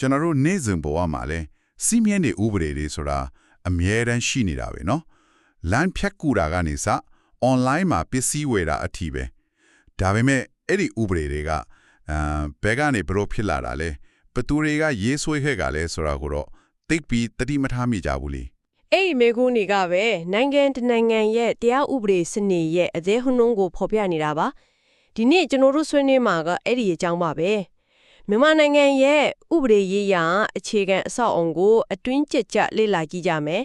ကျွန်တော်တို့နေ့စဉ်ဘဝမှာလဲစီးမြဲနေဥပဒေတွေဆိုတာအမြဲတမ်းရှိနေတာပဲเนาะလမ်းဖြတ်ကူတာကနေစ online မှာပစ္စည်းဝယ်တာအထိပဲဒါပေမဲ့အဲ့ဒီဥပဒေတွေကအာဘယ်ကနေဘလို့ဖြစ်လာတာလဲဘသူတွေကရေးဆွဲခဲ့ကြလဲဆိုတာကိုတော့သိပ်ပြီးတတိမထားမိကြဘူးလေ အဲ့ဒီမေကုန်းတွေကပဲနိုင်ငံတစ်နိုင်ငံရဲ့တရားဥပဒေစနစ်ရဲ့အသေးဟွန်းနှုံးကိုဖော်ပြနေတာပါဒီနေ့ကျွန်တော်တို့ဆွေးနွေးမှာကအဲ့ဒီအကြောင်းပါပဲ မြန်မာနိုင်ငံရဲ့ဥပဒေရေးရာအခြေခံအဆောက်အုံကိုအတွင်းကျကျလေ့လာကြည့်ကြမယ်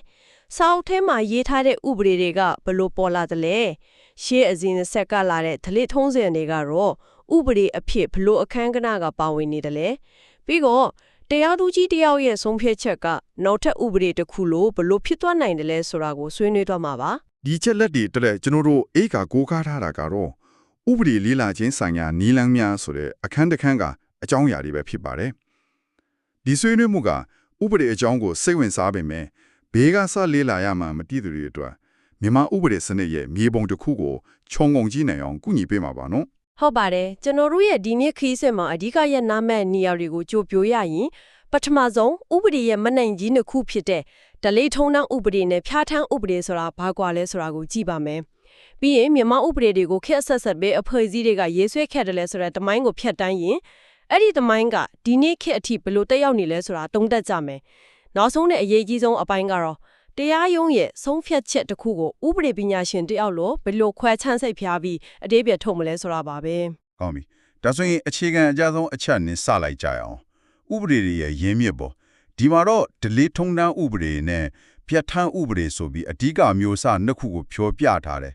စာအုပ်ထဲမှာရေးထားတဲ့ဥပဒေတွေကဘယ်လိုပေါ်လာသလဲရှေးအစဉ်အဆက်ကလာတဲ့ဓလေ့ထုံးစံတွေကတော့ဥပဒေအဖြစ်ဘယ်လိုအခန်းကဏ္ဍကပါဝင်နေတယ်လဲပြီးတော့တရားသူကြီးတယောက်ရဲ့ဆုံးဖြတ်ချက်ကနောက်ထပ်ဥပဒေတစ်ခုလို့ဘယ်လိုဖြစ်သွားနိုင်တယ်လဲဆိုတာကိုဆွေးနွေးသွားမှာပါဒီချက်လက်တွေတက်လက်ကျွန်တော်တို့အေးကကိုးကားထားတာကတော့ဥပဒေလေးလာခြင်းဆိုင်ရာနီလန်းများဆိုတဲ့အခန်းတစ်ခန်းက အကြောင်းအရာတွေပဲဖြစ်ပါတယ်ဒီဆွေးနွေးမှုကဥပဒေအကြောင်းကိုစိတ်ဝင်စားပေမဲ့ဘေးကစလေးလာရမှမသိသူတွေအတွက်မြန်မာဥပဒေစနစ်ရဲ့မြေပုံတစ်ခုကိုခြုံငုံကြည့်နိုင်အောင်ကုညီပေးမှာပါနော်ဟုတ်ပါတယ်ကျွန်တော်တို့ရဲ့ဒီနေ့ခီးစစ်မှာအဓိကရဲ့နာမည်နေရာတွေကိုကြိုပြိုရရင်ပထမဆုံးဥပဒေရဲ့မနိုင်ကြီးနှစ်ခုဖြစ်တဲ့ဒလိထုံးနှောင်းဥပဒေနဲ့ဖြားထန်းဥပဒေဆိုတာဘာကွာလဲဆိုတာကိုကြည့်ပါမယ်ပြီးရင်မြန်မာဥပဒေတွေကိုခက်ဆက်ဆက်ပဲအဖွဲ့အစည်းတွေကရေးဆွဲခဲ့တယ်လဲဆိုတဲ့တမိုင်းကိုဖျက်တမ်းရင် အဲ့ဒီတမိုင်းကဒီနေ့ခေတ်အထိဘယ်လိုတက်ရောက်နေလဲဆိုတာတုံးတက်ကြမယ်နောက်ဆုံးနဲ့အရေးကြီးဆုံးအပိုင်းကတော့တရားရုံးရဲ့ဆုံးဖြတ်ချက်တစ်ခုကိုဥပဒေပညာရှင်တယောက်လိုဘယ်လိုခွဲခြမ်းစိတ်ဖျားပြီးအတေးပြထုတ်မလဲဆိုတာပါပဲကောင်းပြီဒါဆိုရင်အခြေခံအကြဆုံးအချက်နဲ့စလိုက်ကြရအောင်ဥပဒေတွေရဲ့ရင်းမြစ်ပေါ့ဒီမှာတော့ဒလေးထုံတန်းဥပဒေနဲ့ပြဋ္ဌာန်းဥပဒေဆိုပြီးအဓိကမျိုးစနှစ်ခုကိုဖြောပြထားတယ်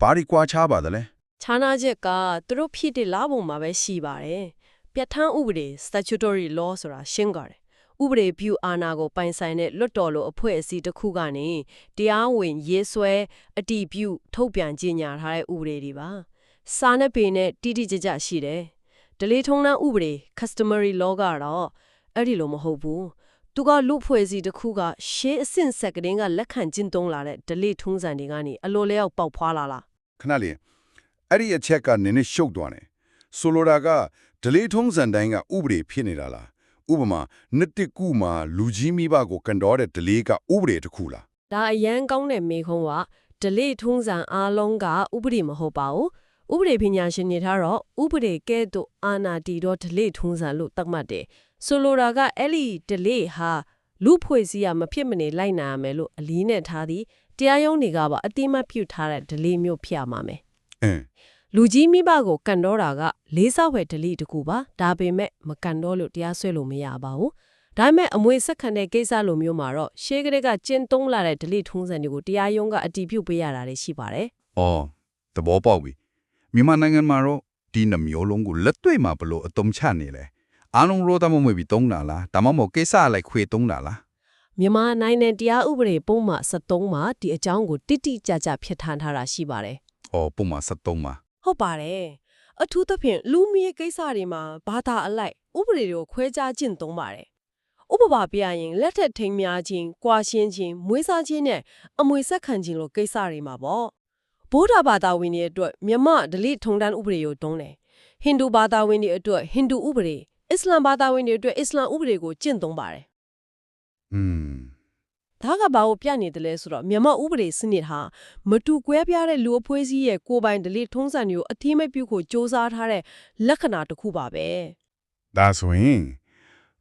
ဘာဒီကွာခြားပါသလဲခြားနာချက်ကသူတို့ဖြစ်တဲ့လာပုံမှာပဲရှိပါတယ်။ ပြဋ္ဌာန်းဥပဒေ statutory law ဆိုတာရှင်းကြတယ်။ဥပဒေပြုအာဏာကိုပိုင်ဆိုင်တဲ့လွတ်တော်လိုအဖွဲ့အစည်းတစ်ခုကနေတရားဝင်ရေးဆွဲအတည်ပြုထုတ်ပြန်ကြေညာထားတဲ့ဥပဒေတွေပါ။စာနဲ့ပေနဲ့တိတိကျကျရှိတယ်။ဒလေးထုံးနှံဥပဒေ customary law ကတော့အဲ့ဒီလိုမဟုတ်ဘူး။သူကလူဖွဲ့စည်းတစ်ခုကရှေးအဆင့်ဆက်ကတည်းကလက်ခံကျင့်သုံးလာတဲ့ဒလေးထုံးစံတွေကနေအလိုလျောက်ပေါက်ဖွာလာလားခဏလေးအဲ့ဒီအချက်ကနည်းနည်းရှုပ်သွားတယ်ဆိုလိုတာက ဒလေးထုံးစံတိုင်းကဥပဒေဖြစ်နေတာလားဥပမာနှစ်တစ်ခုမှာလူကြီးမိဘကိုကန်တော်တဲ့ဒလေးကဥပဒေတစ်ခုလားဒါအရန်ကောင်းတဲ့မေခွန်းကဒလိထုံးစံအားလုံးကဥပဒေမဟုတ်ပါဘူးဥပဒေပညာရှင်တွေထားတော့ဥပဒေကဲ့သို့အာနာတီတော့ဒလိထုံးစံလို့သတ်မှတ်တယ်ဆိုလိုတာကအဲ့ဒီဒလိဟာလူဖွဲ့စည်းရမဖြစ်မနေလိုက်နာရမယ်လို့အလီးနဲ့ထားသည်တရားရုံးတွေကပါအတိမတ်ပြုထားတဲ့ဒလိမျိုးဖြစ်ရမှာမယ်အင်း လူကြီးမိဘကိုကန်တော့တာကလေးဆောက်ဝယ်ဒလိတကူပါဒါပေမဲ့မကန်တော့လို့တရားစွဲလို့မရပါဘူးဒါပေမဲ့အမွေဆက်ခံတဲ့ကိစ္စလိုမျိုးမှာတော့ရှေးကလေးကကျင်းသုံးလာတဲ့ဒလိထုံးစံတွေကိုတရားရုံးကအတည်ပြုပေးရတာတွေရှိပါတယ်အော်သဘောပေါက်ပြီမြန်မာနိုင်ငံမှာတော့ဒီနှမျိုးလုံးကိုလက်တွေ့မှာဘလို့အတုံးချနေလဲအားလုံးရောသမမွေပြီးတုံးတာလားဒါမှမဟုတ်ကိစ္စအလိုက်ခွေတုံးတာလားမြန်မာနိုင်ငံတရားဥပဒေပုံမှန်73မှာဒီအကြောင်းကိုတိတိကျကျဖြစ်ထားထားတာရှိပါတယ်အော်ပုံမှန်73မှာ ဟုတ်ပါတယ်အထူးသဖြင့်လူမီရဲ့ကိစ္စတွေမှာဘာသာအလိုက်ဥပဒေတွေကိုခွဲခြားကျင့်သုံးပါတယ်ဥပမာပြရရင်လက်ထက်ထိမ်းများခြင်း၊ကွာရှင်းခြင်း၊မွေးစားခြင်းနဲ့အမွေဆက်ခံခြင်းလိုကိစ္စတွေမှာပေါ့ဗုဒ္ဓဘာသာဝင်တွေအတွက်မြမဒလိထုံတန်းဥပဒေကိုတုံးတယ်ဟိန္ဒူဘာသာဝင်တွေအတွက်ဟိန္ဒူဥပဒေအစ္စလာမ်ဘာသာဝင်တွေအတွက်အစ္စလာမ်ဥပဒေကိုကျင့်သုံးပါတယ်อืม ဒါကဘာကိုပြနေတယ်လဲဆိုတော့မြန်မာဥပဒေစနစ်ဟာမတူကွဲပြားတဲ့လူအဖွဲ့အစည်းရဲ့ကိုယ်ပိုင်ဒလိထုံးစံတွေကိုအတိမတ်ပြုဖို့စ조사ထားတဲ့လက္ခဏာတစ်ခုပါပဲဒါဆိုရင်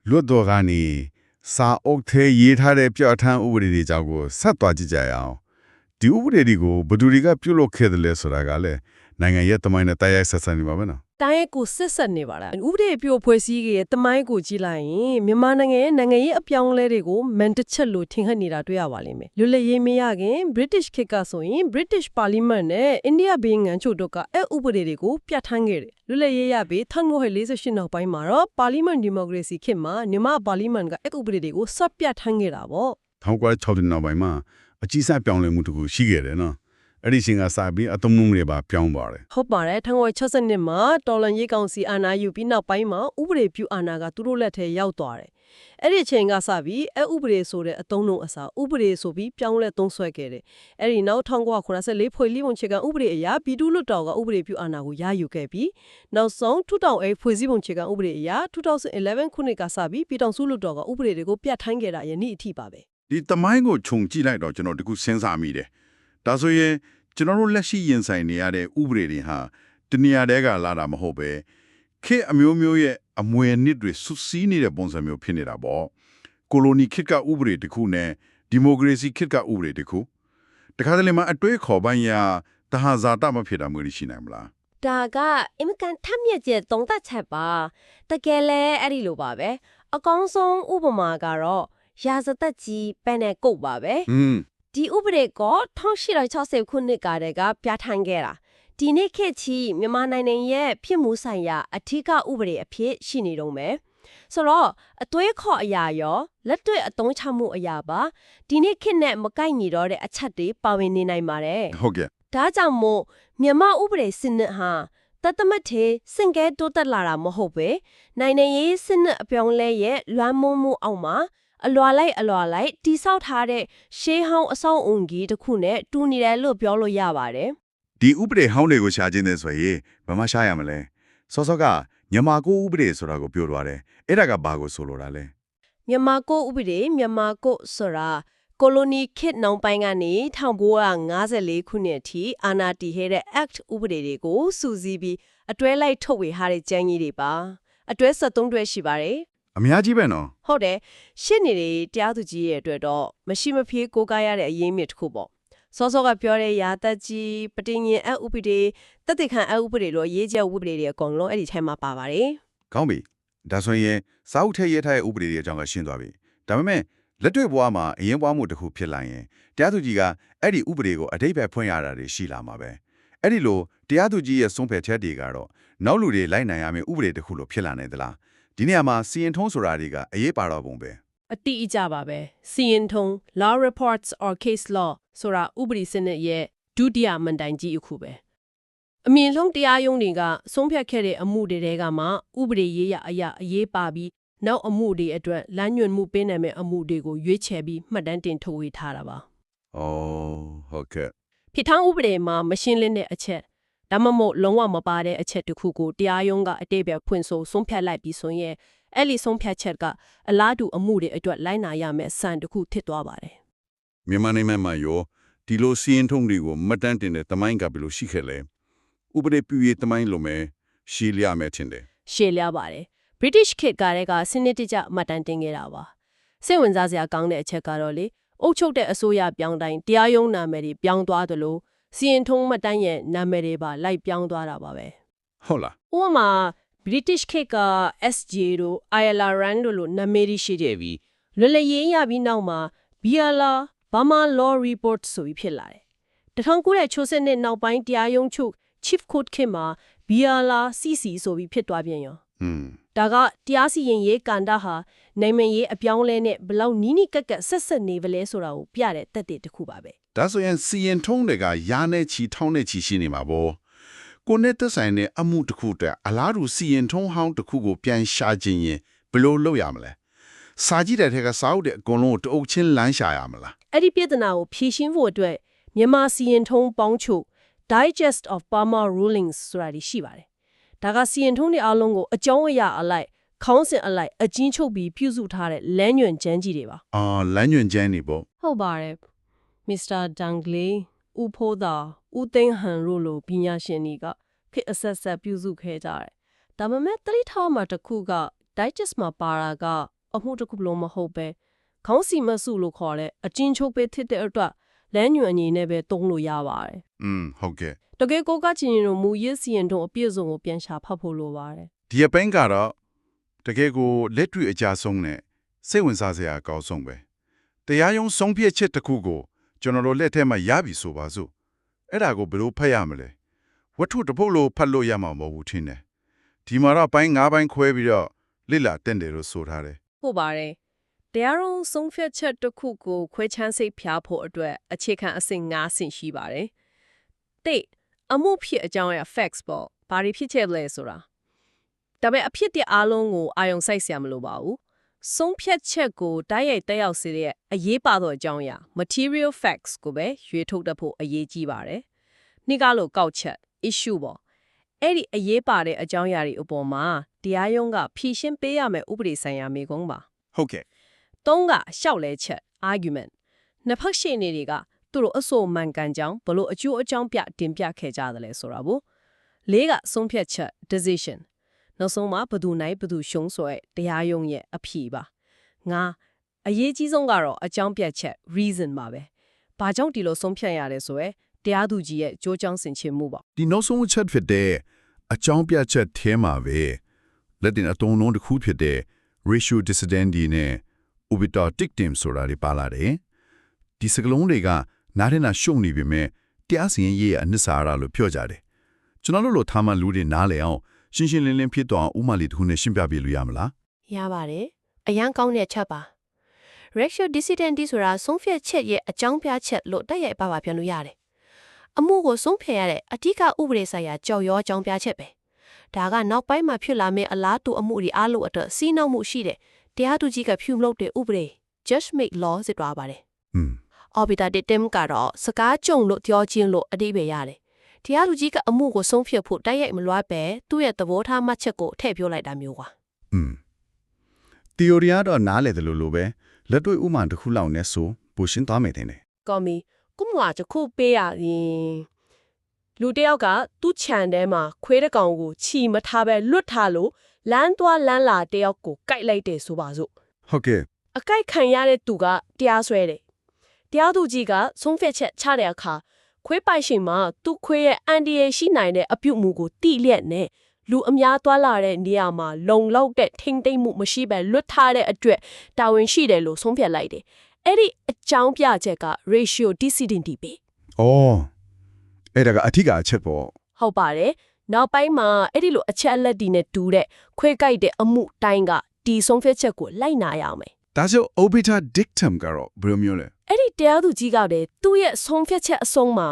လွတ်တော်ကနေစာအုပ်ထဲရေးထားတဲ့ပြောက်ထန်းဥပဒေတွေကြောင့်ကိုဆက်သွားကြည့်ကြရအောင်ဒီဥပဒေတွေကိုဘယ်သူတွေကပြုလုပ်ခဲ့တယ်လဲဆိုတာကလည်းနိုင်ငံရဲ့တမိုင်းနဲ့တိုက်ရိုက်ဆက်ဆံနေပါမယ်နော် တိုင်းရဲ့ကိုစစ်ဆက်နေပါလားဥပဒေပြိုဖွဲ့စည်းရဲ့တမိုင်းကိုကြည့်လိုက်ရင်မြန်မာနိုင်ငံရဲ့နိုင်ငံရေးအပြောင်းအလဲတွေကိုမန်တစ်ချက်လို့ထင်ဟပ်နေတာတွေ့ရပါလိမ့်မယ်လွတ်လပ်ရေးမရခင် British ခေတ်ကဆိုရင် British Parliament နဲ့ India ဘင်းငံချို့တို့ကအဲဥပဒေတွေကိုပြဋ္ဌာန်းခဲ့တယ်လွတ်လပ်ရေးရပြီး1948နောက်ပိုင်းမှာတော့ Parliament Democracy ခေတ်မှာမြန်မာ Parliament ကအဲဥပဒေတွေကိုစပြဋ္ဌာန်းခဲ့တာပေါ့1960နောက်ပိုင်းမှာအကြီးစားပြောင်းလဲမှုတစ်ခုရှိခဲ့တယ်နော် အဲ့ဒီရှင်ကစပြီးအသုံးနှုန်းတွေပါပြောင်းသွားတယ်ဟုတ်ပါတယ်1962မှာတော်လန်ရေးကောင်စီအာဏာယူပြီးနောက်ပိုင်းမှာဥပဒေပြုအာဏာကသူတို့လက်ထဲရောက်သွားတယ်အဲ့ဒီအချိန်ကစပြီးအဥပဒေဆိုတဲ့အသုံးလုံးအစားဥပဒေဆိုပြီးပြောင်းလဲသုံးဆွဲခဲ့တယ်အဲ့ဒီနောက်1984ဖွဲ့စည်းပုံခြေကဥပဒေအရပြည်သူ့လွှတ်တော်ကဥပဒေပြုအာဏာကိုရယူခဲ့ပြီးနောက်ဆုံး2008ဖွဲ့စည်းပုံခြေကဥပဒေအရ2011ခုနှစ်ကစပြီးပြည်ထောင်စုလွှတ်တော်ကဥပဒေတွေကိုပြဋ္ဌာန်းခဲ့တာယနေ့အထိပါပဲဒီတမိုင်းကိုခြုံကြည့်လိုက်တော့ကျွန်တော်တခုစဉ်းစားမိတယ်ဒါဆိုရင် ကျွန်တော်တို့လက်ရှိရင်ဆိုင်နေရတဲ့ဥပဒေတွေဟာတနေရာတည်းကလာတာမဟုတ်ပဲခေတ်အမျိုးမျိုးရဲ့အမွေအနှစ်တွေဆွစည်းနေတဲ့ပုံစံမျိုးဖြစ်နေတာပေါ့ကိုလိုနီခေတ်ကဥပဒေတစ်ခုနဲ့ဒီမိုကရေစီခေတ်ကဥပဒေတစ်ခုတခါတလေမှာအတွေးခေါ်ပိုင်းရာတဟာဇာတမဖြစ်တာမျိုးရှိနိုင်မလားဒါကအင်မကန်ထက်မြက်ကျသုံးသက်ချက်ပါတကယ်လဲအဲ့ဒီလိုပါပဲအကောင်းဆုံးဥပမာကတော့ရာဇသက်ကြီးပန်းနဲ့ကုတ်ပါပဲอืม ဒီဥပဒေက1860ခုနှစ်ကတည်းကပြဋ္ဌာန်းခဲ့တာဒီနေ့ခေတ်ချီမြန်မာနိုင်ငံရဲ့ဖြစ်မှုဆိုင်ရာအထူးဥပဒေအဖြစ်ရှိနေတော့မယ်ဆိုတော့အသွေးခေါ်အရာရောလက်တွေ့အသုံးချမှုအရာပါဒီနေ့ခေတ်နဲ့မကိုက်ညီတော့တဲ့အချက်တွေပါဝင်နေနိုင်ပါတယ်ဟုတ်ကဲ့ဒါကြောင့်မို့မြန်မာဥပဒေစနစ်ဟာတသမတ်ထေစင်ကဲတိုးတက်လာတာမဟုတ်ပဲနိုင်ငံရေးစနစ်အပြောင်းလဲရဲ့လွမ်းမိုးမှုအောက်မှာ အလွာလိုက်အလွာလိုက်တိဆောက်ထားတဲ့ရှေးဟောင်းအဆောက်အုံကြီးတစ်ခုနဲ့တူနေတယ်လို့ပြောလို့ရပါတယ်ဒီဥပဒေဟောင်းတွေကိုရှာခြင်းနဲ့ဆိုရင်ဘာမှရှာရမလဲစောစောကမြန်မာကိုဥပဒေဆိုတာကိုပြောသွားတယ်အဲ့ဒါကဘာကိုဆိုလိုတာလဲမြန်မာကိုဥပဒေမြန်မာကိုဆိုတာကိုလိုနီခေတ်နောက်ပိုင်းကနေ1954ခုနှစ်အထိအာဏာတည်ခဲ့တဲ့ Act ဥပဒေတွေကိုစူးစီးပြီးအတွဲလိုက်ထုတ်ဝေထားတဲ့ကျမ်းကြီးတွေပါအတွဲ73တွဲရှိပါတယ် အများကြီးပဲနော်ဟုတ်တယ်ရှစ်နေတွေတရားသူကြီးရဲ့အတွက်တော့မရှိမဖြစ်ကိုးကားရတဲ့အရေးမြစ်တစ်ခုပေါ့စောစောကပြောတဲ့ရာသက်ကြီးပဋိညာဉ်အဥပဒေတသက်ခံအဥပဒေလို့ရေးချက်ဥပဒေတွေအကုန်လုံးအဲ့ဒီထဲမှာပါပါတယ်ကောင်းပြီဒါဆိုရင်စာအုပ်ထဲရေးထားတဲ့ဥပဒေတွေအကြောင်းကရှင်းသွားပြီဒါပေမဲ့လက်တွေ့ဘဝမှာအရင်ဘဝမှုတစ်ခုဖြစ်လာရင်တရားသူကြီးကအဲ့ဒီဥပဒေကိုအတိတ်ပဲဖွင့်ရတာတွေရှိလာမှာပဲအဲ့ဒီလိုတရားသူကြီးရဲ့ဆုံးဖြတ်ချက်တွေကတော့နောက်လူတွေလိုက်နိုင်ရမယ့်ဥပဒေတစ်ခုလိုဖြစ်လာနေသလား ဒီနေရာမှာစီရင်ထုံးဆိုတာတွေကအရေးပါတော့ပုံပဲအတိအကျပါပဲစီရင်ထုံ law reports or case law ဆိုတာဥပဒေစနစ်ရဲ့ဒုတိယမန်တိုင်ကြီးအခုပဲအမြင့်ဆုံးတရားရုံးတွေကဆုံးဖြတ်ခဲ့တဲ့အမှုတွေတဲကမှဥပဒေရေးရအရာအရေးပါပြီးနောက်အမှုတွေအတွက်လမ်းညွှန်မှုပေးနိုင်မယ့်အမှုတွေကိုရွေးချယ်ပြီးမှတ်တမ်းတင်ထုတ်ဝေထားတာပါဩဟုတ်ကဲ့ဖြစ်ထောင်ဥပဒေမှာမရှင်းလင်းတဲ့အချက် ဒါမှမဟုတ်လုံးဝမပါတဲ့အချက်တစ်ခုကိုတရားရုံးကအတိတ်ပဲဖွင့်ဆိုဆုံးဖြတ်လိုက်ပြီးဆိုရင်အဲ့ဒီဆုံးဖြတ်ချက်ကအလားတူအမှုတွေအတွက်လိုက်နာရမယ့်စံတစ်ခုဖြစ်သွားပါတယ်မြန်မာနိုင်ငံမှာရောဒီလိုစီရင်ထုံးတွေကိုမတ်တန်းတင်တဲ့တမိုင်းကဘယ်လိုရှိခဲ့လဲဥပဒေပြုရေးတမိုင်းလိုမဲရှီလျာမဲတင်တယ်ရှေ့လျားပါတယ် British ခေတ်ကတည်းကစနစ်တကျမှတ်တမ်းတင်ခဲ့တာပါစိတ်ဝင်စားစရာကောင်းတဲ့အချက်ကတော့လေအုပ်ချုပ်တဲ့အစိုးရပြောင်းတိုင်းတရားရုံးနာမည်တွေပြောင်းသွားသလို စီရင်ထုံးမှတ်တမ်းရဲ့နာမည်တွေပါလိုက်ပြောင်းသွားတာပါပဲဟုတ်လားဥပမာ British ခေတ်က SJ တို့ ILRN တို့လိုနာမည်တွေရှိကြပြီလွယ်လည်ရေးရပြီးနောက်မှာ BLA Burma Law Report ဆိုပြီးဖြစ်လာတယ်1960နှစ်နောက်ပိုင်းတရားရုံးချုပ် Chief Court ခေတ်မှာ BLA CC ဆိုပြီးဖြစ်သွားပြန်ရောอืมဒါကတရားစီရင်ရေးကန်တာဟာနိုင်မရေးအပြောင်းလဲနဲ့ဘယ်လောက်နီးနီးကက်ကက်ဆက်ဆက်နေပလဲဆိုတာကိုပြတဲ့တက်တဲ့တစ်ခုပါပဲ ဒါဆိုရင်စီရင်ထုံးတွေကရာနဲ့ချီထောင်းနဲ့ချီရှိနေမှာပေါ့ကိုနဲ့သက်ဆိုင်တဲ့အမှုတစ်ခုတည်းအလားတူစီရင်ထုံးဟောင်းတစ်ခုကိုပြန်ရှာခြင်းရင်ဘယ်လိုလုပ်ရမလဲစာကြည့်တဲ့ထက်ကစာအုပ်တဲ့အကုန်လုံးကိုတအုပ်ချင်းလမ်းရှာရမလားအဲ့ဒီပြဿနာကိုဖြေရှင်းဖို့အတွက်မြန်မာစီရင်ထုံးပေါင်းချုပ် Digest of Burma Rulings ဆိုတာတွေရှိပါတယ်ဒါကစီရင်ထုံးတွေအားလုံးကိုအကြောင်းအရာအလိုက်ခေါင်းစဉ်အလိုက်အကျဉ်းချုပ်ပြီးပြုစုထားတဲ့လမ်းညွှန်ကျမ်းကြီးတွေပါအာလမ်းညွှန်ချမ်းနေပေါ့ဟုတ်ပါတယ် မစ္စတာဒန်ဂလီဦးဖိုးသာဦးသိန်းဟန်တို့လိုပညာရှင်တွေကခေတ်အဆက်ဆက်ပြုစုခဲ့ကြတယ်။ဒါပေမဲ့တတိထောက်မှာတစ်ခုက digest မှာပါတာကအမှုတစ်ခုလုံးမဟုတ်ပဲခေါင်းစီမစုလို့ခေါ်တဲ့အချင်းချုပ်ပဲဖြစ်တဲ့အတွက်လမ်းညွှန်အနေနဲ့ပဲသုံးလို့ရပါတယ်อืมဟုတ်ကဲ့။တကယ်ကိုကချင်းရင်တို့မူရစ်စီရင်တို့အပြည့်အစုံကိုပြန်ရှာဖတ်ဖို့လိုပါတယ်ဒီအပိုင်းကတော့တကယ်ကိုလက်တွေ့အကြဆုံးနဲ့စိတ်ဝင်စားစရာအကောင်းဆုံးပဲတရားရုံးဆုံးဖြတ်ချက်တစ်ခုကို ကျွန်တော်တို့လက်ထဲမှာရပြီဆိုပါစို့အဲ့ဒါကိုဘယ်လိုဖတ်ရမလဲဝတ္ထုတစ်ပုဒ်လိုဖတ်လို့ရမှာမဟုတ်ဘူးထင်တယ်ဒီမှာတော့ပိုင်း၅ပိုင်းခွဲပြီးတော့လိလာတင့်တယ်လို့ဆိုထားတယ်။ဟုတ်ပါတယ်။တရားရုံးဆုံးဖြတ်ချက်တစ်ခုကိုခွဲခြမ်းစိတ်ဖြားဖို့အတွက်အခြေခံအဆင့်၅ဆင့်ရှိပါတယ်။တိတ်အမှုဖြစ်အကြောင်းအရာ facts ပေါ့။ဘာတွေဖြစ်ချက်လဲဆိုတာ။ဒါပေမဲ့အဖြစ်တဲ့အားလုံးကိုအာယုံစိုက်စရာမလိုပါဘူး ဆုံးဖြတ်ချက်ကိုတိုက်ရိုက်တက်ရောက်စေတဲ့အရေးပါသောအကြောင်းအရာ material facts ကိုပဲရွေးထုတ်တတ်ဖို့အရေးကြီးပါတယ်။နှစ်ကလို့ကောက်ချက် issue ပေါ့အဲ့ဒီအရေးပါတဲ့အကြောင်းအရာတွေအပေါ်မှာတရားရုံးကဖြေရှင်းပေးရမယ့်ဥပဒေဆိုင်ရာမေခွန်းပါဟုတ်ကဲ့။သုံးကရှောက်လဲချက် argument နှစ်ဖက်ရှေ့နေတွေကသူတို့အဆိုမှန်ကန်ကြောင်းဘလို့အကျိုးအကြောင်းပြတင်ပြခဲ့ကြတယ်လဲဆိုတာဘူး။လေးကဆုံးဖြတ်ချက် decision နောက်ဆုံးမှာဘယ်သူနိုင်ဘယ်သူရှုံးဆိုရဲတရားရုံးရဲ့အဖြေပါ။ငါအရေးကြီးဆုံးကတော့အကြောင်းပြချက် reason ပါပဲ။ဘာကြောင့်ဒီလိုဆုံးဖြတ်ရတယ်ဆိုရဲတရားသူကြီးရဲ့ကြိုးကြောင်းဆင်ခြင်မှုပေါ့ဒီနောက်ဆုံးအချက်ဖြစ်တဲ့အကြောင်းပြချက်ထဲမှာပဲလက်တင်အတုံးလုံးတစ်ခုဖြစ်တဲ့ ratio decidendi နဲ့ obiter dictum ဆိုတာတွေပါလာတယ်ဒီစကလုံးတွေကနားထင်တာရှုံနေပြီမဲ့တရားစီရင်ရေးရအနှစ်စာရလို့ပြောကြတယ်ကျွန်တော်တို့လိုထားမှလူတွေနားလည်အောင် ရှင်းရှင်းလင်းလင်းဖြစ်သွားအောင်ဥမာလေးတစ်ခုနဲ့ရှင်းပြပြလို့ရမလားရပါတယ်အရန်ကောင်းတဲ့ချက်ပါ ratio dissident ဆိုတာဆုံးဖြတ်ချက်ရဲ့အကြောင်းပြချက်လို့တက်ရိုက်ပါပါပြန်လို့ရတယ်အမှုကိုဆုံးဖြတ်ရတဲ့အဓိကဥပဒေဆိုင်ရာကြော်ရောအကြောင်းပြချက်ပဲဒါကနောက်ပိုင်းမှာဖြစ်လာမယ့်အလားတူအမှုတွေအားလုံးအတွက်စီးနှောက်မှုရှိတဲ့တရားသူကြီးကဖြူမလုပ်တဲ့ဥပဒေ just make law စစ်သွားပါတယ်อืม orbiter dictum ကတော့စကားကြုံလို့ပြောချင်းလို့အတိပယ်ရတယ် တရားသူကြီးကအမှုကိုဆုံးဖြတ်ဖို့တိုက်ရိုက်မလွှဲပဲသူ့ရဲ့သဘောထားမှတ်ချက်ကိုထည့်ပြောလိုက်တာမျိုးပါอืม theory ကတော့နားလည်တယ်လို့လို့ပဲလက်တွေ့ဥမာတစ်ခုလောက်နဲ့ဆိုပိုရှင်းသွားမယ်တဲ့ကော်မီကုမွာတစ်ခုပေးရရင်လူတစ်ယောက်ကသူ့ခြံထဲမှာခွေးတစ်ကောင်ကိုခြီမထားပဲလွတ်ထားလို့လမ်းသွားလမ်းလာတစ်ယောက်ကိုကြိုက်လိုက်တယ်ဆိုပါစို့ဟုတ်ကဲ့အကြိုက်ခံရတဲ့သူကတရားစွဲတယ်တရားသူကြီးကဆုံးဖြတ်ချက်ချတဲ့အခါ ခွေးပိုင်ရှင်မှာသူ့ခွေးရဲ့အန်ဒီယေရှိနိုင်တဲ့အပြုတ်မှုကိုတိလျက်နဲ့လူအများသွားလာတဲ့နေရာမှာလုံလောက်တဲ့ထိမ့်သိမ့်မှုမရှိပဲလွတ်ထားတဲ့အတွက်တာဝန်ရှိတယ်လို့ဆုံးဖြတ်လိုက်တယ်အဲ့ဒီအကြောင်းပြချက်က ratio dissidentity ပဲ။အော်အဲ့ဒါကအထီးကအချက်ပေါ့ဟုတ်ပါတယ်နောက်ပိုင်းမှာအဲ့ဒီလိုအချက်အလက်တွေနဲ့တူတဲ့ခွေးကြိုက်တဲ့အမှုတိုင်းကဒီဆုံးဖြတ်ချက်ကိုလိုက်နာရအောင်မယ်။ ဒါဆို obiter dictum ကတော့ဘယ်လိုမျိုးလဲအဲ့ဒီတရားသူကြီးကလည်းသူ့ရဲ့ဆုံးဖြတ်ချက်အဆုံးမှာ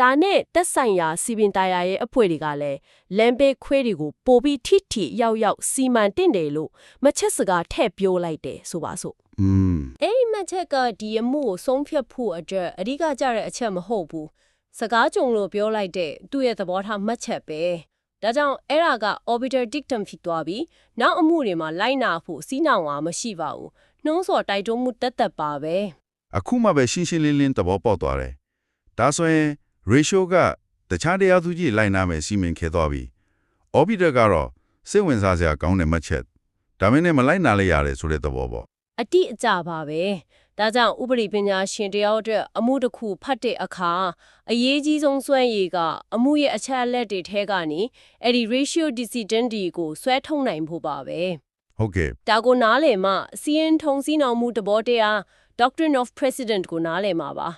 ဒါနဲ့တက်ဆိုင်ရာစီပင်တရားရဲ့အဖွဲ့တွေကလည်းလမ်းဘေးခွေးတွေကိုပိုပြီးထိထိရောက်ရောက်စီမံတင့်တယ်လို့မချက်စကားထည့်ပြောလိုက်တယ်ဆိုပါစို့။อืมအဲ့ဒီမချက်ကဒီအမှုကိုဆုံးဖြတ်ဖို့အတွက်အဓိကကြတဲ့အချက်မဟုတ်ဘူးစကားကြုံလို့ပြောလိုက်တဲ့သူ့ရဲ့သဘောထားမှတ်ချက်ပဲ ဒါကြောင့်အဲ့ဒါက orbital dictum ဖြစ်သွားပြီးနောက်အမှုတွေမှာလိုက်နာဖို့စီးနှောင်တာမရှိပါဘူးနှုံးစော်တိုက်တွန်းမှုတက်တက်ပါပဲအခုမှပဲရှင်းရှင်းလင်းလင်းသဘောပေါက်သွားတယ်ဒါဆိုရင် ratio ကတခြားတရားသူကြီးလိုက်နာမယ်စီမင်ခဲ့သွားပြီ orbiter ကတော့စိတ်ဝင်စားစရာကောင်းတဲ့မှတ်ချက်ဒါမင်းနဲ့မလိုက်နာလဲရတယ်ဆိုတဲ့သဘောပေါ့အတိအကျပါပဲ ဒါကြောင့်ဥပဒေပညာရှင်တယောက်အတွက်အမှုတစ်ခုဖတ်တဲ့အခါအရေးကြီးဆုံးစွမ်းရည်ကအမှုရဲ့အချက်အလက်တွေထဲကနေအဲ့ဒီ ratio dissidentity ကိုဆွဲထုတ်နိုင်ဖို့ပါပဲဟုတ်ကဲ့ဒါကိုနားလည်မှစီရင်ထုံစည်းနှောင်မှုတဘောတရား Doctrine of Precedent ကိုနားလည်မှာပါ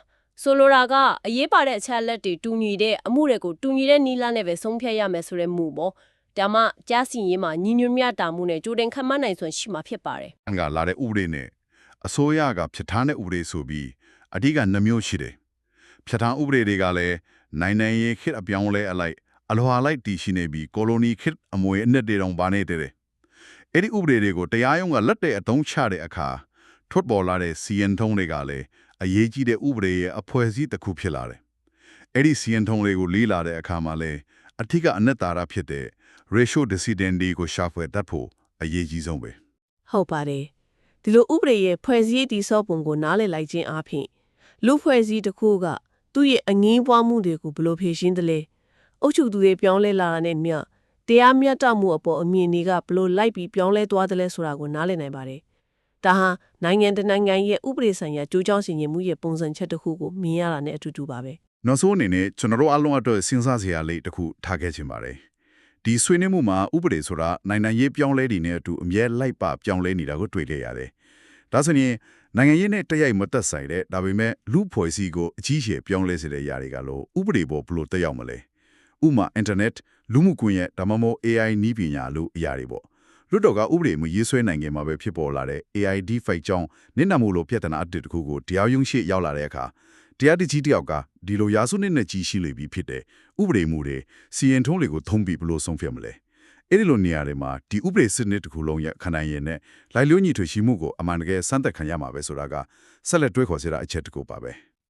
ဆိုလိုတာကအရေးပါတဲ့အချက်အလက်တွေတူညီတဲ့အမှုတွေကိုတူညီတဲ့နီလာနဲ့ပဲဆုံးဖြတ်ရမယ်ဆိုတဲ့မူပေါ့ဒါမှကြားစီရင်မှာညီညွတ်မြတ်တာမှုနဲ့ကြိုတင်ခံမှန်းနိုင်စွမ်းရှိမှာဖြစ်ပါတယ်အန်ကလာတဲ့ဥပဒေနဲ့ အစိုးရကဖြတ်ထားတဲ့ဥပဒေဆိုပြီးအဓိကနှမျိုးရှိတယ်ဖြတ်ထားဥပဒေတွေကလည်းနိုင်နိုင်ရေးခေတ်အပြောင်းလဲအလိုက်အလွာလိုက်တည်ရှိနေပြီးကိုလိုနီခေတ်အမွေအနှစ်တွေတောင်ပါနေတယ်အဲ့ဒီဥပဒေတွေကိုတရားရုံးကလက်တဲ့အသုံးချတဲ့အခါထွက်ပေါ်လာတဲ့စီရင်ထုံးတွေကလည်းအရေးကြီးတဲ့ဥပဒေရဲ့အဖွဲ့အစည်းတစ်ခုဖြစ်လာတယ်အဲ့ဒီစီရင်ထုံးတွေကိုလေးလာတဲ့အခါမှာလည်းအထက်ကအနှစ်သာရဖြစ်တဲ့ ratio decidendi ကိုရှာဖွေတတ်ဖို့အရေးကြီးဆုံးပဲဟုတ်ပါတယ် ဒီလိုဥပဒေရဲ့ဖွဲ့စည်းတည်ဆောက်ပုံကိုနားလည်လိုက်ခြင်းအပြင်လူဖွဲ့စည်းတစ်ခုကသူ့ရဲ့အငင်းပွားမှုတွေကိုဘယ်လိုဖြေရှင်းသလဲအုပ်ချုပ်သူတွေပြောင်းလဲလာတာနဲ့မျှတရားမျှတမှုအပေါ်အမြင်တွေကဘယ်လိုလိုက်ပြီးပြောင်းလဲသွားသလဲဆိုတာကိုနားလည်နိုင်ပါတယ်ဒါဟာနိုင်ငံတစ်နိုင်ငံရဲ့ဥပဒေဆိုင်ရာကြိုးကြောင်းစီရင်မှုရဲ့ပုံစံချက်တစ်ခုကိုမြင်ရတာနဲ့အတူတူပါပဲနောက်ဆုံးအနေနဲ့ကျွန်တော်တို့အလုံးအတွက်စဉ်းစားစရာလေးတစ်ခုထားခဲ့ချင်ပါတယ်။ ဒီဆွေးနွေးမှုမှာဥပဒေဆိုတာနိုင်ငံရေးပြောင်းလဲနေတဲ့အတူအမြဲလိုက်ပပြောင်းလဲနေတာကိုတွေ့ခဲ့ရတယ်။ဒါဆိုရင်နိုင်ငံရေးနဲ့တရိုက်မသက်ဆိုင်တဲ့ဒါပေမဲ့လူဖွဲ့စည်းကိုအကြီးအကျယ်ပြောင်းလဲစေတဲ့ຢာတွေကလို့ဥပဒေပေါ်ဘလို့တက်ရောက်မလဲ။ဥပမာ internet လူမှုကွန်ရက်ဒါမှမဟုတ် AI နည်းပညာလို့အရာတွေပေါ့။လွတ်တော်ကဥပဒေမရေးဆွဲနိုင်ခင်မှာပဲဖြစ်ပေါ်လာတဲ့ AI deepfake ကြောင့်နင့်နာမှုလို့ပြဿနာအတစ်တစ်ခုကိုတရားရုံးရှိရောက်လာတဲ့အခါ တရားတကြီးတယောက်ကဒီလိုရာစုနှစ်နဲ့ကြီးရှိလေပြီဖြစ်တယ်ဥပဒေမှုတွေစီရင်ထုံးတွေကိုသုံးပြီးဘလို့ဆုံးဖြတ်မလဲအဲ့ဒီလိုနေရာတွေမှာဒီဥပဒေစနစ်တစ်ခုလုံးရဲ့ခန္ဓာရင်နဲ့လိုက်လျောညီထွေရှိမှုကိုအမှန်တကယ်စမ်းသပ်ခံရမှာပဲဆိုတာကဆက်လက်တွေးခေါ်စရာအချက်တစ်ခုပါပဲ။